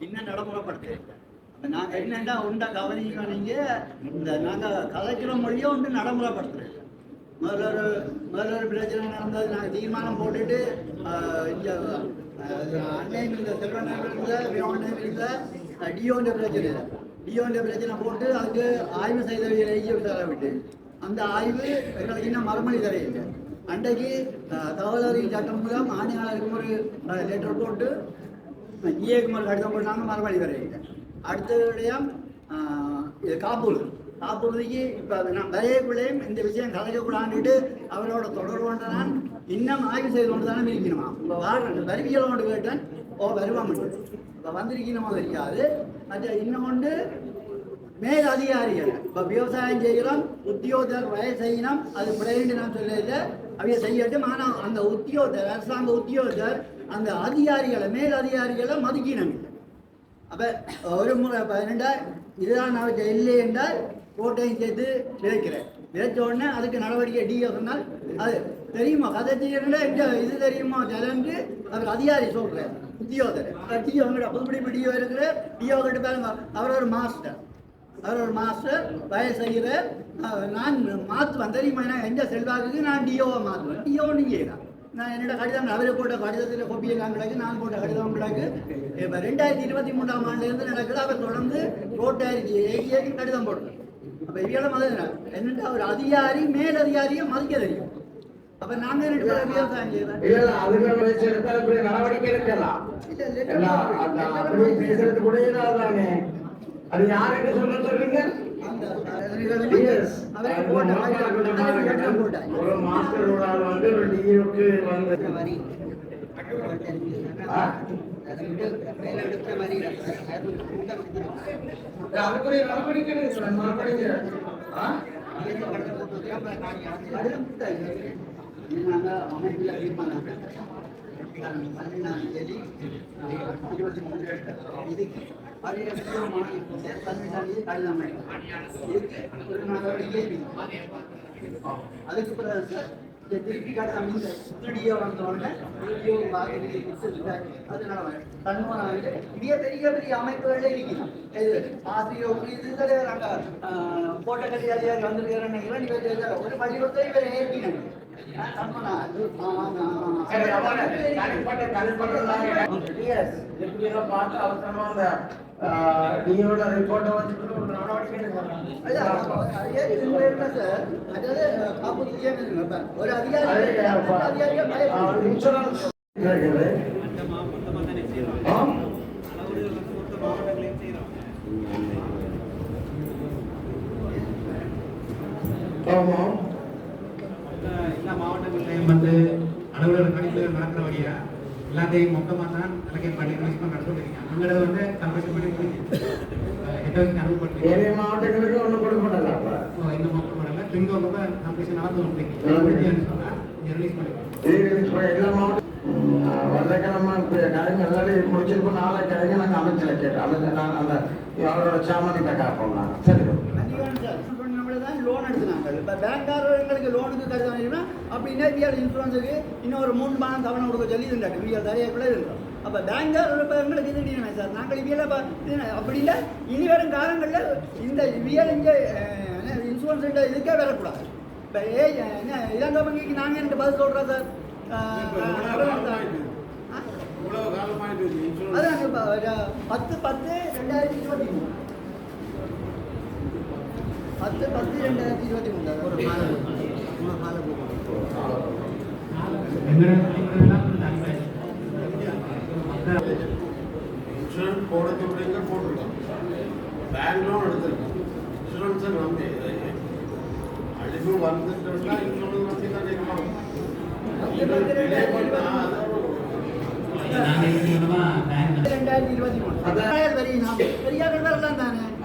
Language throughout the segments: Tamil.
இன்னும் நடைமுறைப்படுத்துறீங்க. நாங்க என்னன்னா உண்டா கவனிக்க நீங்க இந்த நாங்க கலைக்கிற மொழியோ வந்து நடைமுறைப்படுத்துறோம் முதல்ல ஒரு முதல்ல ஒரு பிரச்சனை நடந்தது நாங்கள் தீர்மானம் போட்டுட்டு ஆஹ், அன்னையும் இந்த செல்வன் இல்லை இல்லை டியோன்ற பிரச்சனை டியோன்ற பிரச்சனை போட்டு அதுக்கு ஆய்வு செய்தவர்கள் எழுதி தர விட்டு. அந்த ஆய்வு எங்களுக்கு இன்னும் மறுமொழி தரையில்லை அன்றைக்கு தகவல் சட்டம் மூலம் ஆணையாளருக்கு ஒரு லெட்டர் போட்டு ஜிஏகுமார் கடிதம் போட்டாங்க மறுமொழி வரையில்லை அடுத்தபடியாக இது காப்பூர் காப்புறுதிக்கு இப்போ நான் வரையக்குள்ளேயும் இந்த விஷயம் கலைக்கக்கூடாதுட்டு அவரோட தொடர்பு கொண்டு நான் இன்னும் ஆய்வு செய்து கொண்டு தானே இருக்கணுமா இப்போ வாடுறேன் வருவியல் கொண்டு கேட்டேன் ஓ வருவான் இப்போ வந்திருக்கணுமோ தெரியாது மற்ற இன்னும் கொண்டு மேல் அதிகாரிகள் இப்போ விவசாயம் செய்கிறோம் உத்தியோகத்தர் வயல் செய்யணும் அது பிள்ளைன்னு நான் சொல்லல அவைய செய்யட்டும் ஆனால் அந்த உத்தியோகத்தர் அரசாங்க உத்தியோகத்தர் அந்த அதிகாரிகளை மேல் அதிகாரிகளை மதிக்கணும் அப்போ ஒரு முறை பதினெண்டா இதுதான் நான் இல்லை என்றால் கோட்டையும் சேர்த்து விதைக்கிறேன் விதைச்ச உடனே அதுக்கு நடவடிக்கை டிஓ சொன்னால் அது தெரியுமா? கதை செய்யணும்னா இது தெரியுமா? ஜலன்று அவர் அதிகாரி சொல்கிறார் உத்தியோகர் டிஓ உங்கள்கிட்ட புதுப்பிடிப்பு டிஓ இருக்கிற டிஓ கிட்ட பாருங்க அவர் ஒரு மாஸ்டர். அவர் ஒரு மாஸ்டர் வயசு செய்கிற நான் மாற்றுவேன் தெரியுமா? நான் எந்த செல்வாக்குக்கு நான் டிஓவை மாற்றுவேன் டிஓ நீங்கள் நான் என்னோட கடிதம் அவரை போட்ட கடிதத்தில் கொப்பி எல்லாம் கிடக்கு நான் போட்ட கடிதம் கிடக்கு இப்போ ரெண்டாயிரத்தி இருபத்தி மூன்றாம் ஆண்டுலேருந்து நடக்குது அவர் தொடர்ந்து ரோட்டாயிரத்தி ஏரியாக்கு கடிதம் போடுறேன் அப்போ இவ்வளோ மத என்னென்னா ஒரு அதிகாரி மேல் அதிகாரியை மதிக்க தெரியும் அப்போ நாங்கள் ரெண்டு பேரும் விவசாயம் செய்கிறேன் இல்ல இல்ல அதுக்கு வச்சு எடுத்தால் இப்படி நடவடிக்கை எடுக்கலாம் எல்லாம் அந்த அப்படி பேசுறது கூட இதாதானே அது யாருக்கு சொல்ல சொல்றீங்க ஒரு மாஸ்டர் ஒரு ஆள் வந்து ஒரு டிஓக்கு வந்து? அதுக்குரிய நடவடிக்கை எடுக்கல, மறுபடியும் ஆ? அதுக்கு பிறகு சார் இந்த திருப்பி காட்டாம இந்த வந்தோடனே ஸ்டுடியோ அதனால தன்மான பெரிய பெரிய பெரிய அமைப்புகளே இருக்கணும் இது ஆசிரியர் இது தலைவர் போட்ட கட்டி அதிகாரி வந்திருக்கிறேன் ஒரு படிவத்தை இவர் ஏற்றினேன் சரி, பார்த்து அவசரமா அந்த டிஓட ரிப்போர்ட்டை வச்சுட்டு ஒரு நடவடிக்கை எடுக்கலாம். ஒரு அதிகாரி அதிகாரியா ஆ, இன்சூரன்ஸ் இருக்குது. ஆ? ஆமா எல்லா மாவட்டங்கள்லையும் வந்து அலுவலர் கணிப்புகள் நடக்கிறபடியா எல்லாத்தையும் மொத்தமாக தான் அலகேட் பண்ணி பண்ண நடந்துருக்கீங்க அங்கே வந்து கம்ப்யூட்டர் பண்ணி அனுப்பப்பட்டு ஏனைய மாவட்டங்களுக்கு ஒண்ணும் கொடுக்கப்படல அப்ப. இந்த மொத்தம் வரல பிங்கோ வந்து கம்ப்ளீஷன் நடந்து வந்துருக்கீங்க சொன்னால் ரிலீஸ் பண்ணி இது இப்ப எல்லா மாவட்டம் ம், வர்றக்கிழமை இப்ப கிழமை எல்லாரும் முடிச்சிருப்போம் நாளை கிழமை நாங்க அமைச்சரை கேட்டோம் அமைச்சர் நான் அந்த அவரோட காப்போம் சரி. லோன் எடுத்துனாங்க. இப்போ பேங்க்காரங்களுக்கு லோனுக்கு கருத்து வாங்கினா அப்படின்னா விஆர் இன்சூரன்ஸுக்கு இன்னும் ஒரு மூணு மாதம் தவணை கொடுக்க சொல்லி இருந்தாங்க. விஆர் தரையாக்குள்ள இருந்தோம் அப்போ பேங்கார் எங்களுக்கு இது இல்லையா சார். நாங்கள் வியல அப்படி இல்லை. இனி வரும் காலங்களில் இந்த வியல் இங்கே இன்சூரன்ஸ் இதுக்கே வரக்கூடாது. இப்போ ஏ என்ன இலங்கை வங்கிக்கு நாங்கள் என்ன பதில் சொல்கிறோம் சார்? அதான் பத்து பத்து ரெண்டாயிரத்தி இருபத்தி மூணு. பத்து பத்து ரெண்டாயிரத்தி இருபத்தி மூணு ஒரு மாதம் மூணு மாதம் இன்சூரன்ஸ் போடுறது அப்படிங்க போட்டுருக்கோம். பேங்க் லோன் எடுத்திருக்கோம் இன்சூரன்ஸை நம்பி. அழிவு வந்துட்டோம்னா இன்சூரன்ஸ் நம்பி தான் பேங்க் ரெண்டாயிரத்தி இருபத்தி மூணு பெரியார் வரலாம் தானே?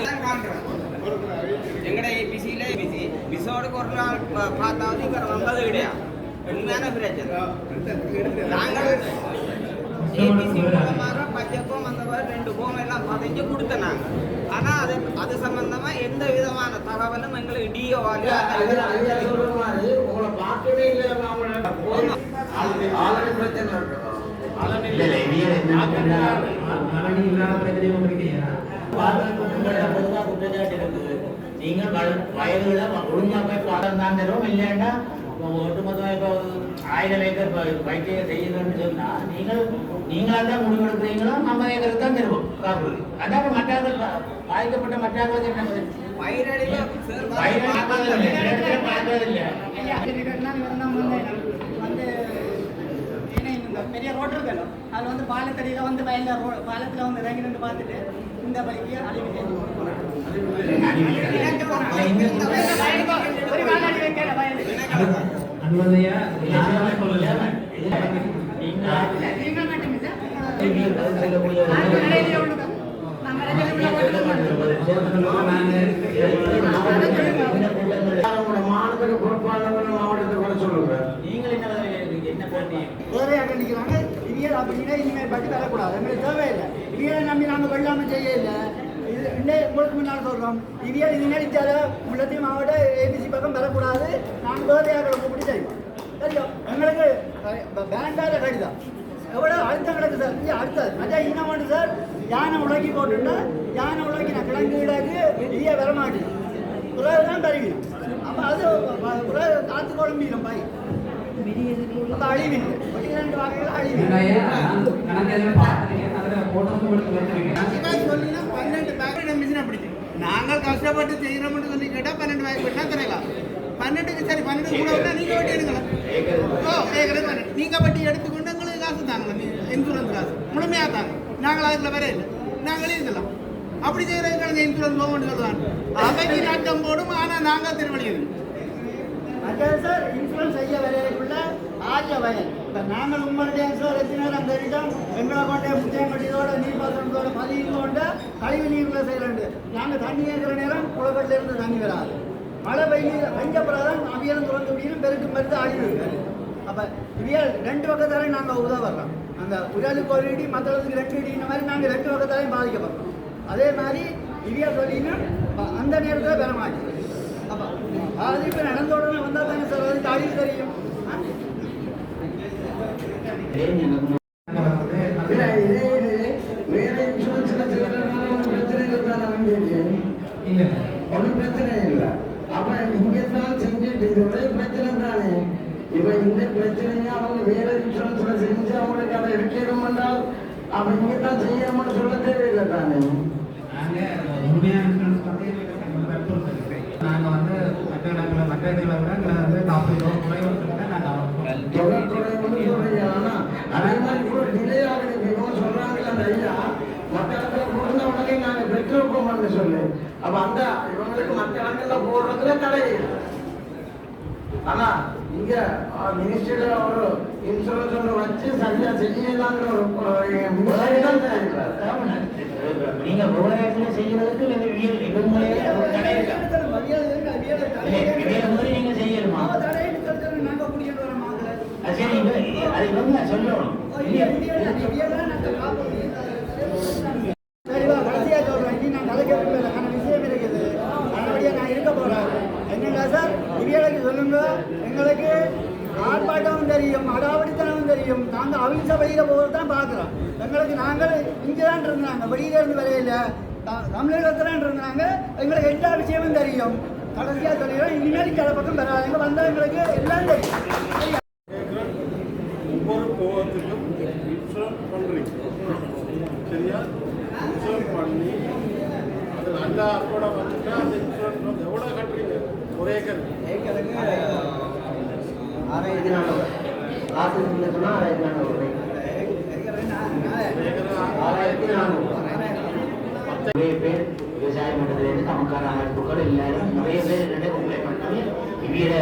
அதெல்லாம் காண்றோம் எங்கட ஏபிசியில ஏபிசி விசோடுக்கு ஒரு நாள் பார்த்தாவது இவர் வந்தது கிடையாது உண்மையான பிரச்சனை நாங்கள் ஏபிசி மூலமாக அந்த மாதிரி ரெண்டு போம் எல்லாம் பதிஞ்சு கொடுத்தோம் நாங்கள் ஆனா அது அது சம்பந்தமா எந்த விதமான தகவலும் எங்களுக்கு டிஓ உங்களை பார்க்கவே இல்லை பிரச்சனை நீங்கள் வயதுல ஒழுங்கா போய் பாடம் தான் தரும் இல்லைன்னா ஒட்டுமொத்தமாக இப்போ ஆயிரம் ஏக்கர் பயிற்சியை செய்யணும்னு சொன்னா நீங்கள் நீங்களா தான் முடிவெடுக்கிறீங்களோ நம்ம ஏக்கர் தான் தருவோம் அதான் பா- பாதிக்கப்பட்ட மற்றவர்களுக்கு என்ன. வந்து பெரிய ரோடு இருக்கணும் அதில் வந்து பாலத்தடியில் வந்து வயலில் ரோ பாலத்தில் வந்து இறங்கி நின்று பார்த்துட்டு இந்த பலிக்கு அழிவு ஒரு காலாடி வைக்கல வயலுக்கு சொல்லுங்க நீங்கள் என்ன பதில் கேட்குறீங்க? என்ன போட்டி வேற கண்டிக்கிறாங்க இவியல் அப்படின்னா இனிமேல் பற்றி வரக்கூடாது எங்களுக்கு தேவையில்லை. இவியலை நம்பி நாங்கள் வெள்ளாமல் செய்ய இல்லை இது இன்னே உங்களுக்கு முன்னால் சொல்கிறோம் இவியல் இது நடித்தால முல்லத்தி மாவட்ட ஏபிசி பக்கம் வரக்கூடாது நாங்கள் வேறையாக கூப்பிட்டு செய்வோம் தெரியும். எங்களுக்கு பேண்டாத கடிதம். எவ்வளோ அழுத்தம் கிடக்கு சார் இங்கே அடுத்தது. மஜா இனம் ஒன்று சார் யானை உலக்கி போட்டுன்னா யானை உலக்கின கிழங்கு கிடக்கு இங்கே வரமாட்டேங்குது குறைவு தான் தருவிடும் அப்போ அது குறைவு காற்று குழம்பிடும் பாய் அழிவில்லை ரெண்டு வகைகள் அழிவில்லை அதுல சொல்லினா பன்னெண்டு பேக்கெட் மிஷினை பிடிச்சி நாங்கள் கஷ்டப்பட்டு செய்கிறோம்னு சொல்லி கேட்டால் பன்னெண்டு பேக்கெட் வெட்டினா தரலாம் பன்னெண்டுக்கு சரி பன்னெண்டு கூட விட்டா நீங்கள் வட்டி எடுக்கலாம் ஓ ஏற்கனவே பன்னெண்டு நீங்கள் வட்டி எடுத்துக்கொண்டு எங்களுக்கு காசு தாங்க இன்சூரன்ஸ் காசு. முழுமையாக தாங்க. நாங்கள் அதுக்குள்ள வர இல்லை. நாங்களே இருக்கலாம். அப்படி செய்கிறதுக்கு இன்சூரன்ஸ் போகணும்னு சொல்லுவாங்க. அவைக்கு நாட்டம் போடும் ஆனால் நாங்கள் திருவள்ளியது சார் இன்சூரன்ஸ் செய்ய வரைக்குள்ள ஆரிய வயல். இப்போ நாங்கள் உங்களுடைய இன்சூரன்ஸ் அந்த இடம் எங்களை கொண்டே முத்தியங்கட்டியோட நீர் பாசனத்தோட பதிவு கொண்ட கழிவு நீர்ல செய்யறது நாங்கள் தண்ணி ஏற்கிற நேரம் குளக்கட்டில இருந்து தண்ணி வராது. மழை பெய்யுது பஞ்சப்படாதான் அவியலும் திறந்து முடியும். பெருக்கு மருந்து அழிவு அப்போ இவியல் ரெண்டு பக்கத்தாலையும் நாங்கள் உதவுறோம். அந்த உடலுக்கு ஒரு இடி மற்றதுக்கு ரெண்டு இடி இந்த மாதிரி நாங்கள் ரெண்டு பக்கத்தாலையும் பாதிக்கப்படுறோம் அதே மாதிரி இவியல் சொல்லினா அந்த நேரத்தில் பெற அப்போ பாதிப்பு நடந்த உடனே வந்தால் தானே சார்? அதுக்கு அழிவு தெரியும். ஒண்ணும் பிரச்சனை இல்லை. அப்ப இங்க தான் செஞ்சுட்டு இது ஒரே பிரச்சனை தானே? இப்ப இந்த பிரச்சனையை அவங்க வேற இன்சூரன்ஸ்ல செஞ்சு அவங்களுக்கு அதை எடுக்கணும் என்றால் அப்ப இங்க தான் செய்யணும்னு சொல்ல தேவையில்லை தானே? உண்மையான இன்சூரன்ஸ் வந்து மற்ற இடங்களை மற்ற இடங்களை விட எங்களை வந்து நாற்பது ரூபா குறைவு நாங்க அவங்க தொழில்துறைன்னு சொல்றீங்க. ஆனா அதே மாதிரி கூட டிலே ஆகுது. இவங்க சொல்றாங்கல்ல அந்த ஐயா மற்ற இடத்துல உடனே சொல்லு. அப்ப அந்த இவங்களுக்கு மற்ற இடங்கள்ல போடுறதுல தடை. ஆனா இங்க மினிஸ்ட்ரியில ஒரு இன்சூரன்ஸ் ஒன்று வச்சு சரியா செய்யலாங்கிற ஒரு. நீங்க விவசாயத்துல செய்யறதுக்கு ஒரு தடை இருக்கா நாங்கள் எங்களுக்கு ஆர்ப்பாட்டமும் தெரியும் அடாவடித்தனமும் தெரியும் நாங்க அவிழ்ச்ச வழியில போகிறது தான் பார்க்குறோம் எங்களுக்கு நாங்கள் இங்கே தான் இருந்தாங்க வெளியில இருந்து வரையில தமிழகத்துல இருந்தாங்க எங்களுக்கு எல்லா விஷயமும் தெரியும். கடைசியா சொல்லிடுறோம் இனிமேல் சில பக்கம் வராதுங்க வந்தா எங்களுக்கு எல்லாம் தெரியும்? ஒவ்வொரு போகத்துக்கும் இன்சூரன்ஸ் பண்ணுறீங்க சரியா? இன்சூரன்ஸ் பண்ணி அது நல்லா கூட வந்துட்டா அந்த இன்சூரன்ஸ் வந்து எவ்வளோ கட்டுறீங்க? ஒரு ஏக்கர் ஏக்கருக்கு ஆறாயிரத்தி நானூறு. ஆறாயிரத்தி நானூறு. ஆறாயிரத்தி நானூறு. நிறைய பேர் விவசாய மண்டலத்திலிருந்து நமக்கான அமைப்புகள் எல்லாரும் நிறைய பேர் என்னிடம் கம்ப்ளைண்ட் பண்ணி இவியல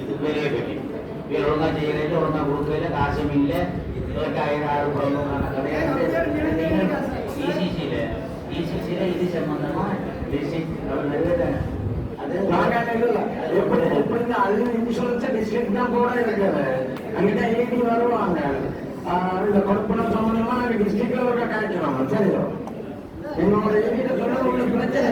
இது வேலையை பற்றி இவியல் ஒழுங்கா செய்யறதில்ல ஒழுங்கா கொடுக்கறதில்ல காசும் இல்லை விவசாயம் ஆறு குழந்தைங்க கிடையாது இசிசியில் டிசிசியில் இது சம்பந்தமா டிஸ்ட்ரிக்ட் அவர் நிறைவேற அது நாங்க இல்ல எப்படி எப்படி அது இன்சூரன்ஸ் டிஸ்ட்ரிக்ட் தான் கூட இருக்குது அங்கிட்ட ஏடி வருவாங்க ஆஹ் இந்த கொடுப்பன சம்பந்தமா நாங்க டிஸ்ட்ரிக்ட்ல ஒரு காய்க்கிறோம் சரியோ என்னோட வீட்டில் சொன்னா உங்களுக்கு பிரச்சனை